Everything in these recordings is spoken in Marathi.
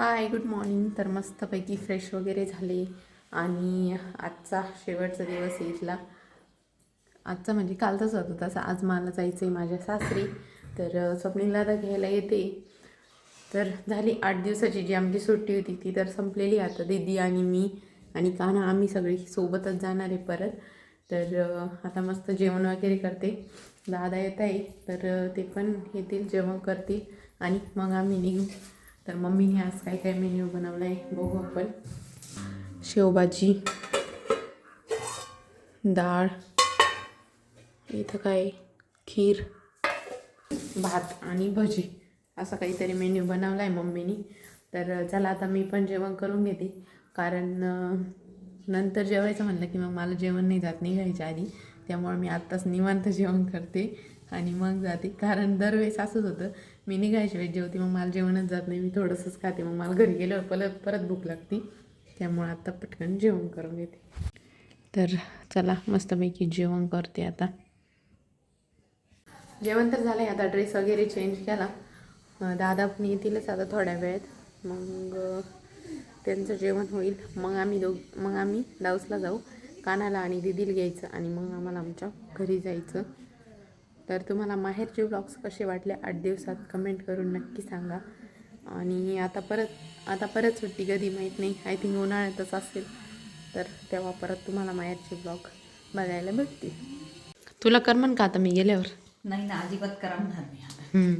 Hi good morning. तर मस्तपैकी फ्रेश वगैरे झाले. आणि आजचा शेवटचा दिवस ईदला आजचा म्हणजे कालचाच होता तसा. आज मला जायचं आहे माझ्या सासरी. तर स्वप्नीला आता घ्यायला येते. तर झाली आठ दिवसाची जी आमची सुट्टी होती ती तर संपलेली आता. दीदी आणि मी आणि कान्हा आम्ही सगळी सोबतच जाणार आहे परत. तर आता मस्त जेवण वगैरे करते. दादा येत आहे. तर ते पण येतील जेवण करतील. आणि मग आम्ही निघू. तर मम्मीने आज काय काय मेन्यू बनवला आहे बघू आपण. शेवभाजी डाळ इथं काय खीर भात आणि भजी. असं काहीतरी मेन्यू बनवला आहे मम्मीनी. तर चला आता मी पण जेवण करून घेते. कारण नंतर जेवायचं म्हणलं की मग मला जेवण नाही जात निघायच्या आधी. त्यामुळे मी आत्ताच निवांत जेवण करते आणि मग जाते. कारण दरवेळेस असंच होतं मी निघायशिवाय वेळेस जेवते मग मला जेवणच जात नाही मी थोडंसंच खाते. मग मला घरी गेलं परत परत भूक लागते. त्यामुळं आत्ता पटकन जेवण करून घेते. तर चला मस्तपैकी जेवण करते आता. जेवण तर झालं आहे आता ड्रेस वगैरे चेंज केला. दादा पण येतीलच आता थोड्या वेळेत. मग त्यांचं जेवण होईल. मग आम्ही दोघ मग आम्ही डाऊसला जाऊ. कानाला आणि दिदीला घ्यायचं आणि मग आम्हाला आमच्या घरी जायचं. तर तुम्हाला माहेरचे ब्लॉग्स कसे वाटले आठ दिवसात कमेंट करून नक्की सांगा. आणि आता परत आता परत सुट्टी कधी माहीत नाही. आय थिंक उन्हाळ्यातच असेल. तर तेव्हा परत तुम्हाला माहेरचे ब्लॉग बघायला भेटतील. तुला करमन का आता मी गेल्यावर? नाही ना अजिबात करमणार नाही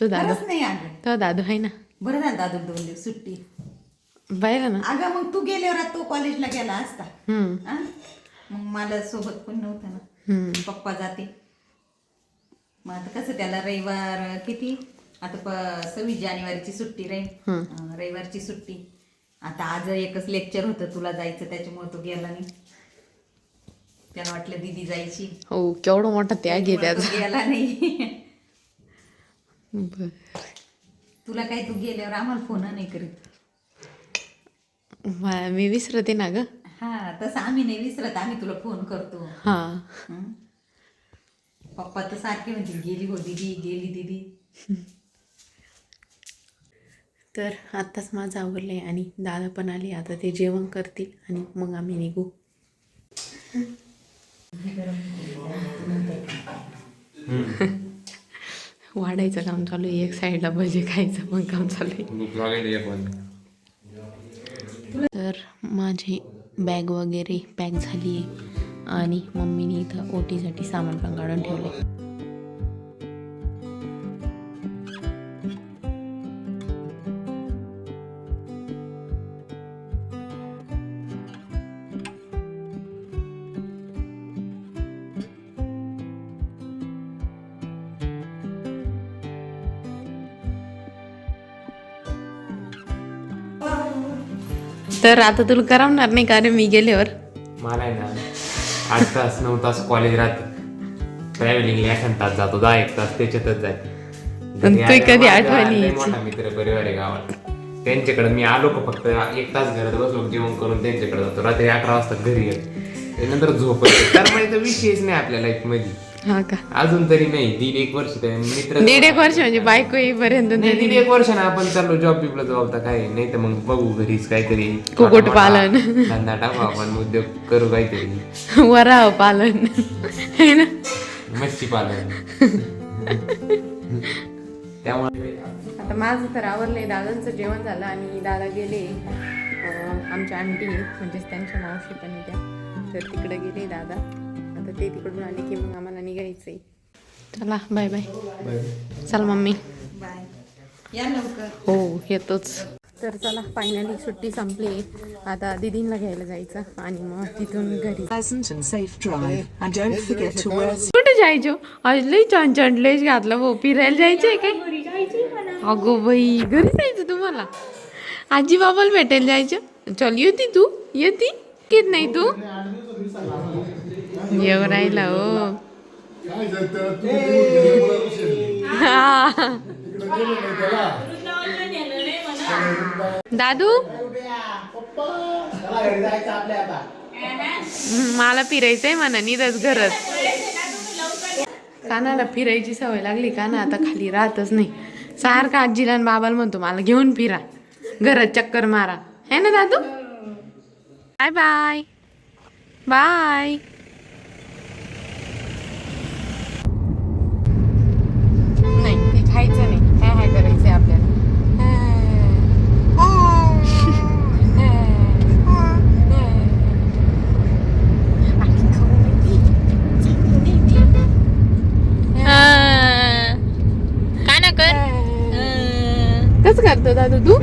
तो दादा नाही तो दादू आहे ना? बरं झालं दादू दोन दिवस सुट्टी. बाहेर ना? अगं मग तू गेल्यावर तो कॉलेजला गेला असता? मग मला सोबत पण नव्हतं ना. पप्पा जाते मग आता कसं त्याला रविवार किती? आता प सव्वीस जानेवारीची सुट्टी राहील अं, रविवारची सुट्टी. आता आज एकच लेक्चर होतं तुला जायचं त्याच्यामुळे तो गेला नाही. त्याला वाटलं दिदी जायची. हो केवढा मोठा त्याग आहे त्यामुळे त्याचा. तो गेला नाही. बर. तुला काय तू गेल्यावर आम्हाला फोन नाही करीत? मा- मी विसरते ना ग. हा तसं आम्ही नाही विसरत आम्ही तुला फोन करतो. हा. हं? पप्पा तर सारखे म्हणतील गेली हो दिदी गेली दिदी. तर आत्ताच माझं आवरलं आणि दादा पण आले. आता ते जेवण करतील आणि मग आम्ही निघू. वाढायचं काम चालू आहे. एक साईडला भजी खायचं पण काम चालू आहे. तर माझी बॅग वगैरे पॅक झाली आहे. आणि मम्मीने इथं ओटीसाठी सामान पण काढून ठेवले तर आता तुला करमणार नाही कारण मी गेल्यावर. मला आठ तास नऊ तास कॉलेज राहते. ट्रॅव्हलिंगला एखाद तास जातो दहा एक तास त्याच्यातच जाय पण तू कधी आठवणी? मोठा मित्र परिवार आहे गावात. त्यांच्याकडे मी आलो का फक्त एक तास घरात बसलो जेवण करून त्यांच्याकडे जातो. रात्री अकरा वाजता घरी येतो. त्यानंतर झोप येते. तर विषयच नाही आपल्या लाईफमध्ये हा का? अजून तरी नाही. दीड एक वर्ष ते मित्र दीड एक वर्ष म्हणजे बायको येईपर्यंत नाही दीड एक वर्ष ना आपण चाललो जॉब बिबला आता काय. नाही तर मग बघू घरीच काहीतरी. कुक्कुटपालन. मोठा-मोठा धंदा टाकू आपण उद्योग करू काहीतरी. वराव पालन है ना? मच्छी पालन त्यामुळे आता माझं तर आवरलंय. दादांचं जेवण झालं आणि दादा गेले. आमच्या आंटी म्हणजेच त्यांच्या मावशी पण येत्या. तर तिकडे गेले दादा. आता ते तिकडून आले की मग आम्हाला निघायचंय. चला बाय बाय चल मम्मी. बाय या लवकर. हो येतोच. तर चला फायनली सुट्टी संपली. आता दिदींना घ्यायला जायचं आणि मग तिथून घरी. Pleasant and safe drive. And don't forget to wear कुठे जायचो? आज लई छान छान ड्रेस घातला भाऊ फिरायला जायचंय काय? अगो बाई घरी जायचं तुम्हाला? आजी बाबाला भेटायला जायचं? चल येती तू. येती. किती नाही तू. येऊ राहिला हो. हा. दादू? मला फिरायचंय म्हणा निरच घरच कानाला फिरायची सवय लागली का ना आता खाली राहतच नाही. सारखा आजीला आणि बाबाला म्हणतो मला घेऊन फिरा. घरात चक्कर मारा. है ना दादू? बाय बाय बाय नाही ते खायचं नाही काय हाय करायचंय आपल्याला काय ना कर कसं करतो दादू तू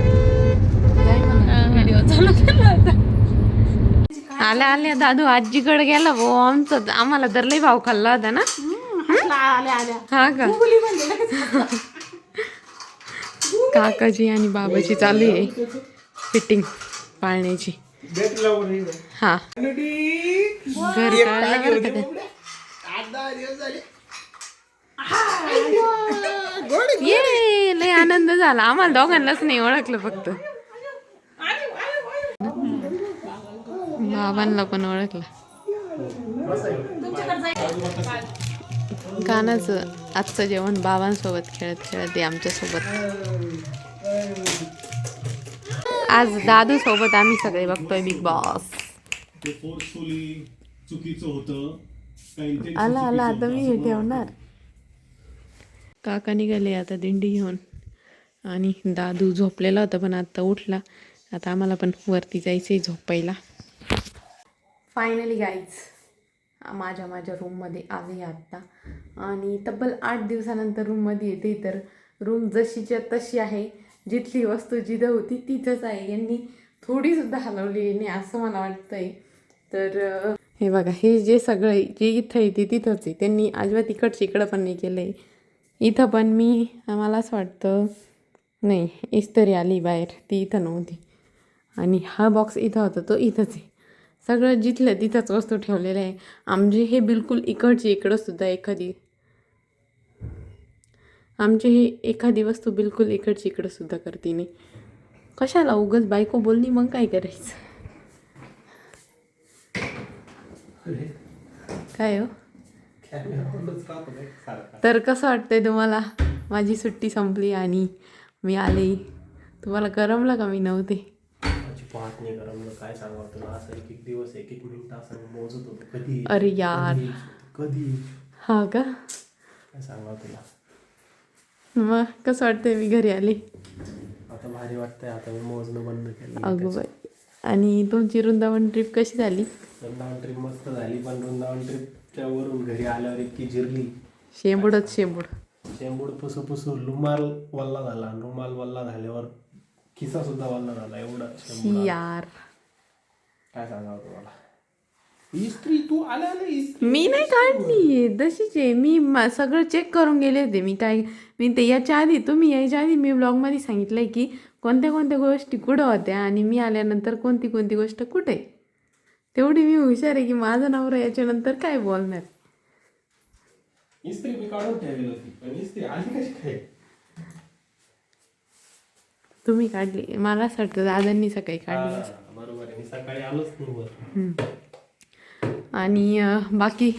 व्हिडिओ चालू केला आल्या आल्या दादू आजीकडे गेला भाऊ आमचं आम्हाला तर लई भाव खाल्ला होता ना. हा का? काकाची आणि बाबाची चालू आहे. फिटिंग पाळण्याची. हा. घर का. ये लय आनंद झाला. आम्हाला दोघांनाच नाही ओळखलं फक्त. बाबांना पण ओळखलं. कानाच आजचं जेवण बाबांसोबत खेळत खेळत आहे आमच्यासोबत. आज दादू सोबत आम्ही सगळे बघतोय बिग बॉस आला आला आता मी हे ठेवणार. काका निघाले आता दिंडी घेऊन. आणि दादू झोपलेला होता पण आता उठला. आता आम्हाला पण वरती जायचं आहे झोपायला. फायनली गाईज माझ्या माझ्या रूममध्ये आले आत्ता आणि तब्बल आठ दिवसानंतर रूममध्ये येते तर रूम जशीच्या तशी आहे. जिथली वस्तू जिथं होती तिथंच आहे. यांनी थोडीसुद्धा हलवली नाही असं मला वाटतंय. तर हे बघा हे जे सगळं जे इथं आहे ते तिथंच आहे. त्यांनी अजिबात इकडचं इकडं पण नाही केलं आहे इथं पण मी मला असं वाटतं नाही इस्त्री आली बाहेर. ती इथं नव्हती. आणि हा बॉक्स इथं होता तो इथंच आहे. सगळं जिथलं तिथंच वस्तू ठेवलेलं आहे. आमचे हे बिलकुल इकडची इकडं सुद्धा एखादी आमची ही एखादी वस्तू बिलकुल इकडची इकडं सुद्धा करते नाही. कशाला उगच बायको बोलली मग काय करायचं? काय हो? तर कसं वाटतंय तुम्हाला? माझी सुट्टी संपली आणि मी आले. तुम्हाला करमलं का मी नव्हते? पाहत नाही करमलं काय सांगावं तुला? असं एक एक दिवस एक एक मिनिट असं मोजत होतो. कधी? अरे यार. कधी? हा का? काय सांगावं तुला? मग कसं वाटतंय मी घरी आले? आता भारी वाटतंय. आता मी मोजणं बंद केलं बाई. आणि तुमची वृंदावन ट्रिप कशी झाली? वृंदावन ट्रिप मस्त झाली पण वृंदावन ट्रिपच्या वरून घरी आल्यावर इतकी जिरली. शेंबूडच शेंबूड. शेंबूड पुसू पुसू रुमाल वल्ला झाला. आणि रुमाल वल्ला झाल्यावर खिसा सुद्धा वल्ला झाला एवढा शेंबूड आला. यार काय सांगावं तुम्हाला? इस्त्री तू आल्या आल्या इस्त्री मी नाही काढली. तशीच आहे. मी मा- सगळं चेक करून गेले होते. मी काय मी ते याच्या आधी तुम्ही यायच्या आधी मी ब्लॉगमध्ये सांगितलं आहे की कोणत्या कोणत्या गोष्टी कुठं होत्या आणि मी आल्यानंतर कोणती कोणती गोष्ट कुठे. तेवढी मी हुशार आहे की माझा नवरा याच्यानंतर काय बोलणार? इस्त्री मी काढून ठेवली होती पण इस्त्री आली कशी काय? तुम्ही काढली. मला असं वाटतं दादांनी सकाळी काढली बरोबर आहे. मी सकाळी आलोच नाही वर. आणि अं, बाकी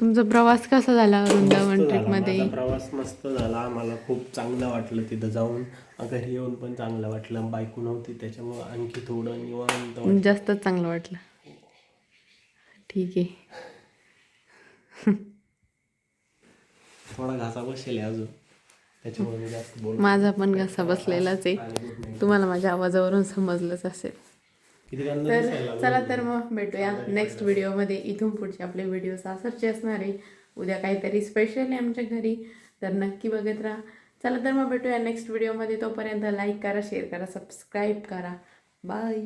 तुमचा प्रवास कसा झाला वृंदावन मस्त झाला. ट्रिपमध्ये? माझा प्रवास मस्त झाला. मला खूप चांगलं वाटलं तिथं जाऊन. घरी येऊन पण चांगलं वाटलं. बायको नव्हती त्याच्यामुळं आणखी थोडं निवांत वाटलं. जास्तच चांगलं वाटलं. ठीक आहे. थोडा घासा बसेल आहे अजून. त्याच्यामुळे मी जास्त बोल माझा पण घसा बसलेलाच आहे. तुम्हाला माझ्या आवाजावरून समजलंच असेल. तर चला तर मग भेटूया नेक्स्ट व्हिडिओमध्ये इथून पुढचे आपले व्हिडिओज असंच असणार आहे. उद्या काहीतरी स्पेशल आहे आमच्या घरी. तर नक्की बघत राहा. चला तर मग भेटूया नेक्स्ट व्हिडिओमध्ये तोपर्यंत लाईक करा शेअर करा सबस्क्राईब करा. बाय